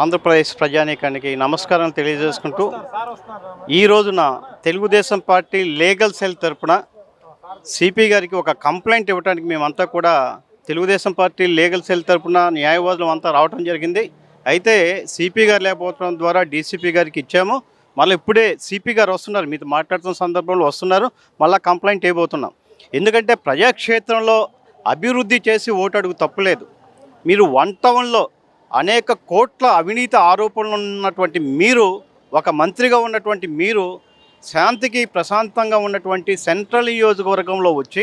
ఆంధ్రప్రదేశ్ ప్రజానీకానికి నమస్కారం తెలియజేసుకుంటూ ఈ రోజున తెలుగుదేశం పార్టీ లీగల్ సెల్ తరపున సిపి గారికి ఒక కంప్లైంట్ ఇవ్వడానికి మేమంతా కూడా తెలుగుదేశం పార్టీ లీగల్ సెల్ తరపున న్యాయవాదులు అంతా రావడం జరిగింది. అయితే సిపి గారు లేకపోవడం ద్వారా డీసీపీ గారికి ఇచ్చాము. మళ్ళీ ఇప్పుడే సిపి గారు వస్తున్నారు. మీతో మాట్లాడుతున్న సందర్భంలో వస్తున్నారు. మళ్ళీ కంప్లైంట్ ఇవ్వబోతున్నాం. ఎందుకంటే ప్రజాక్షేత్రంలో అభివృద్ధి చేసి ఓటు అడుగు తప్పులేదు. మీరు వన్ టౌన్లో అనేక కోట్ల అవినీతి ఆరోపణలు ఉన్నటువంటి మీరు ఒక మంత్రిగా ఉన్నటువంటి మీరు శాంతికి ప్రశాంతంగా ఉన్నటువంటి సెంట్రల్ నియోజకవర్గంలో వచ్చి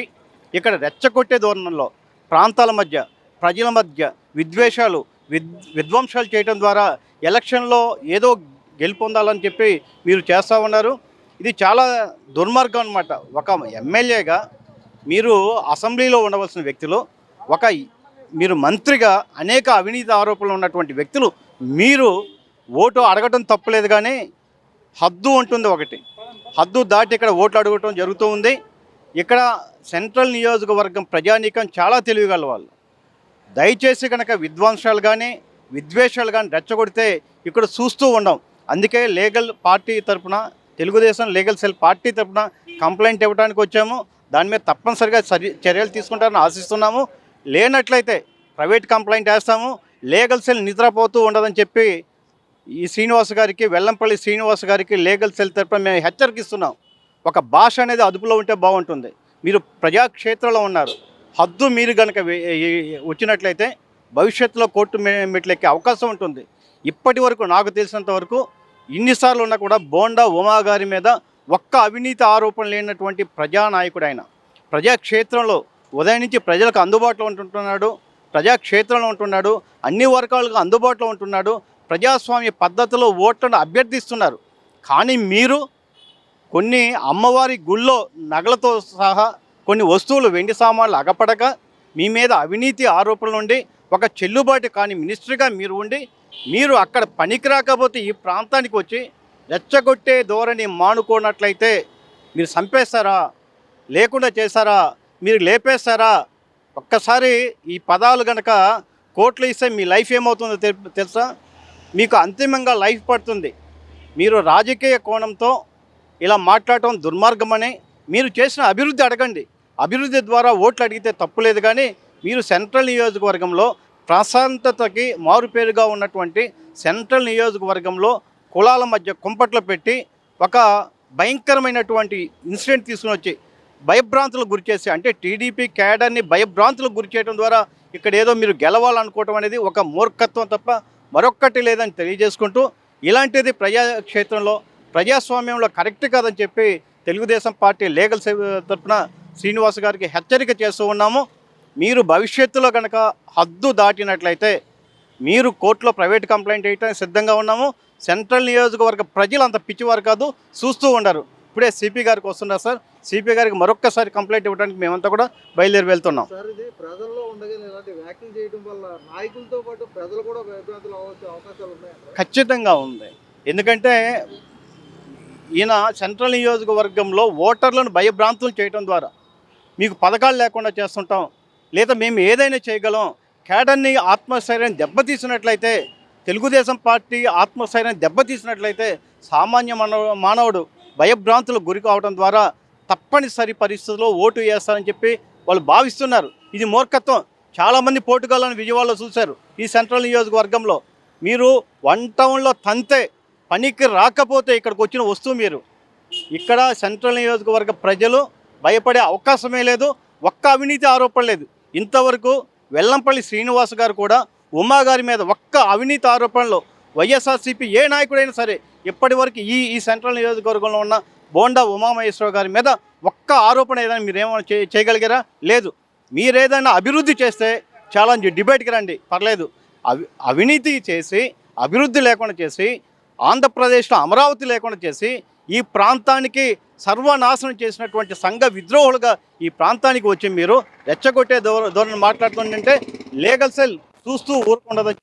ఇక్కడ రెచ్చగొట్టే ధోరణంలో ప్రాంతాల మధ్య ప్రజల మధ్య విద్వేషాలు విద్ విధ్వంసాలు చేయడం ద్వారా ఎలక్షన్లో ఏదో గెలుపొందాలని చెప్పి మీరు చేస్తూ ఉన్నారు. ఇది చాలా దుర్మార్గం అనమాట ఒక ఎమ్మెల్యేగా మీరు అసెంబ్లీలో ఉండవలసిన వ్యక్తులు ఒక మీరు మంత్రిగా అనేక అవినీతి ఆరోపణలు ఉన్నటువంటి వ్యక్తులు మీరు ఓటు అడగటం తప్పులేదు కానీ హద్దు ఉంటుంది ఒకటి. హద్దు దాటి ఇక్కడ ఓట్లు అడగటం జరుగుతూ ఉంది. ఇక్కడ సెంట్రల్ నియోజకవర్గం ప్రజానీకం చాలా తెలివిగల వాళ్ళు. దయచేసి కనుక విద్వాంసాలు కానీ విద్వేషాలు కానీ రెచ్చగొడితే ఇక్కడ చూస్తూ ఉండం. అందుకే లీగల్ పార్టీ తరపున తెలుగుదేశం లీగల్ సెల్ పార్టీ తరపున కంప్లైంట్ ఇవ్వడానికి వచ్చాము. దాని మీద తప్పనిసరిగా చర్యలు తీసుకుంటారని ఆశిస్తున్నాము. లేనట్లయితే ప్రైవేట్ కంప్లైంట్ వేస్తాము. లీగల్ సెల్ నిద్రపోతూ ఉండదని చెప్పి ఈ శ్రీనివాస్ గారికి వెల్లంపల్లి శ్రీనివాస్ గారికి లీగల్ సెల్ తరపున మేము హెచ్చరికిస్తున్నాం ఒక భాష అనేది అదుపులో ఉంటే బాగుంటుంది. మీరు ప్రజాక్షేత్రంలో ఉన్నారు. హద్దు మీరు కనుక వచ్చినట్లయితే భవిష్యత్తులో కోర్టు మెట్లెక్కే అవకాశం ఉంటుంది. ఇప్పటి వరకు నాకు తెలిసినంత వరకు ఇన్నిసార్లు ఉన్నా కూడా బోండా ఉమా గారి మీద ఒక్క అవినీతి ఆరోపణ లేనటువంటి ప్రజానాయకుడు ఆయన. ప్రజాక్షేత్రంలో ఉదయం నుంచి ప్రజలకు అందుబాటులో ఉంటుంటున్నాడు ప్రజాక్షేత్రంలో ఉంటున్నాడు అన్ని వర్గాలకు అందుబాటులో ఉంటున్నాడు ప్రజాస్వామ్య పద్ధతిలో ఓట్లను అభ్యర్థిస్తున్నారు. కానీ మీరు కొన్ని అమ్మవారి గుళ్ళో నగలతో సహా కొన్ని వస్తువులు వెండి సామాన్లు అగపడక మీ మీద అవినీతి ఆరోపణలు ఉండి ఒక చెల్లుబాటు కాని మినిస్టర్గా మీరు ఉండి మీరు అక్కడ పనికి రాకపోతే ఈ ప్రాంతానికి వచ్చి రెచ్చగొట్టే ధోరణి మానుకోనట్లయితే మీరు చంపేస్తారా? లేకుండా చేశారా? మీరు లేపేస్తారా ఒక్కసారి ఈ పదాలు కనుక కోట్లు ఇస్తే మీ లైఫ్ ఏమవుతుందో తెలుసా? మీకు అంతిమంగా లైఫ్ పడుతుంది. మీరు రాజకీయ కోణంతో ఇలా మాట్లాడటం దుర్మార్గమని మీరు చేసిన అభివృద్ధి అడగండి. అభివృద్ధి ద్వారా ఓట్లు అడిగితే తప్పులేదు కానీ మీరు సెంట్రల్ నియోజకవర్గంలో ప్రశాంతతకి మారుపేరుగా ఉన్నటువంటి సెంట్రల్ నియోజకవర్గంలో కులాల మధ్య కుంపట్లు పెట్టి ఒక భయంకరమైనటువంటి ఇన్సిడెంట్ తీసుకుని వచ్చి భయభ్రాంతులకు గురిచేసి అంటే టీడీపీ క్యాడర్ని భయభ్రాంతులకు గురి చేయడం ద్వారా ఇక్కడ ఏదో మీరు గెలవాలనుకోవటం అనేది ఒక మూర్ఖత్వం తప్ప మరొక్కటి లేదని తెలియజేసుకుంటూ ఇలాంటిది ప్రజాక్షేత్రంలో ప్రజాస్వామ్యంలో కరెక్ట్ కాదని చెప్పి తెలుగుదేశం పార్టీ లీగల్ తరఫున శ్రీనివాస్ గారికి హెచ్చరిక చేస్తూ ఉన్నాము. మీరు భవిష్యత్తులో కనుక హద్దు దాటినట్లయితే మీరు కోర్టులో ప్రైవేట్ కంప్లైంట్ వేయటానికి సిద్ధంగా ఉన్నాము. సెంట్రల్ నియోజకవర్గ ప్రజలు అంత పిచ్చివారు కాదు చూస్తూ ఉండరు. ఇప్పుడే సిపి గారికి వస్తున్నారు సార్. సిపి గారికి మరొక్కసారి కంప్లైంట్ ఇవ్వడానికి మేమంతా కూడా బయలుదేరి వెళ్తున్నాం. సార్ ఇది ప్రజల్లో ఉండగానే ఇలాంటి వ్యాఖ్యలు చేయడం వల్ల నాయకులతో పాటు ప్రజలు కూడా భయభ్రాంతులు అవ్వచ్చు అవకాశాలు ఉన్నాయి ఖచ్చితంగా ఉంది. ఎందుకంటే ఈయన సెంట్రల్ నియోజకవర్గంలో ఓటర్లను భయభ్రాంతులు చేయడం ద్వారా మీకు పథకాలు లేకుండా చేస్తుంటాం లేదా మేము ఏదైనా చేయగలం కేడర్ని ఆత్మస్థైర్యం దెబ్బతీసినట్లయితే తెలుగుదేశం పార్టీ ఆత్మస్థైర్యం దెబ్బతీసినట్లయితే సామాన్య మానవ మానవుడు భయభ్రాంతులకు గురి కావడం ద్వారా తప్పనిసరి పరిస్థితుల్లో ఓటు వేస్తారని చెప్పి వాళ్ళు భావిస్తున్నారు. ఇది మూర్ఖత్వం. చాలామంది పోటుగాళ్ళని విజయవాడలో చూశారు. ఈ సెంట్రల్ నియోజకవర్గంలో మీరు వన్ టౌన్లో తంతే పనికి రాకపోతే ఇక్కడికి వచ్చిన వస్తువు మీరు. ఇక్కడ సెంట్రల్ నియోజకవర్గ ప్రజలు భయపడే అవకాశమే లేదు ఒక్క అవినీతి ఆరోపణ లేదు. ఇంతవరకు వెల్లంపల్లి శ్రీనివాస్ గారు కూడా ఉమా గారి మీద ఒక్క అవినీతి ఆరోపణలు వైఎస్ఆర్సీపీ ఏ నాయకుడైనా సరే ఇప్పటి వరకు ఈ ఈ సెంట్రల్ నియోజకవర్గంలో ఉన్న బోండా ఉమామహేశ్వర గారి మీద ఒక్క ఆరోపణ ఏదైనా మీరు ఏమైనా చే చేయగలిగారా? లేదు. మీరేదైనా అభివృద్ధి చేస్తే చాలా డిబేట్కి రండి. పర్లేదు. అవి అవినీతి చేసి అభివృద్ధి లేకుండా చేసి ఆంధ్రప్రదేశ్లో అమరావతి లేకుండా చేసి ఈ ప్రాంతానికి సర్వనాశనం చేసినటువంటి సంఘ విద్రోహులుగా ఈ ప్రాంతానికి వచ్చి మీరు రెచ్చగొట్టే ధోర ధోరణి మాట్లాడుతుంటే లీగల్ సెల్ చూస్తూ ఊరుకుండదని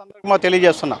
సందర్భంగా తెలియజేస్తున్నా.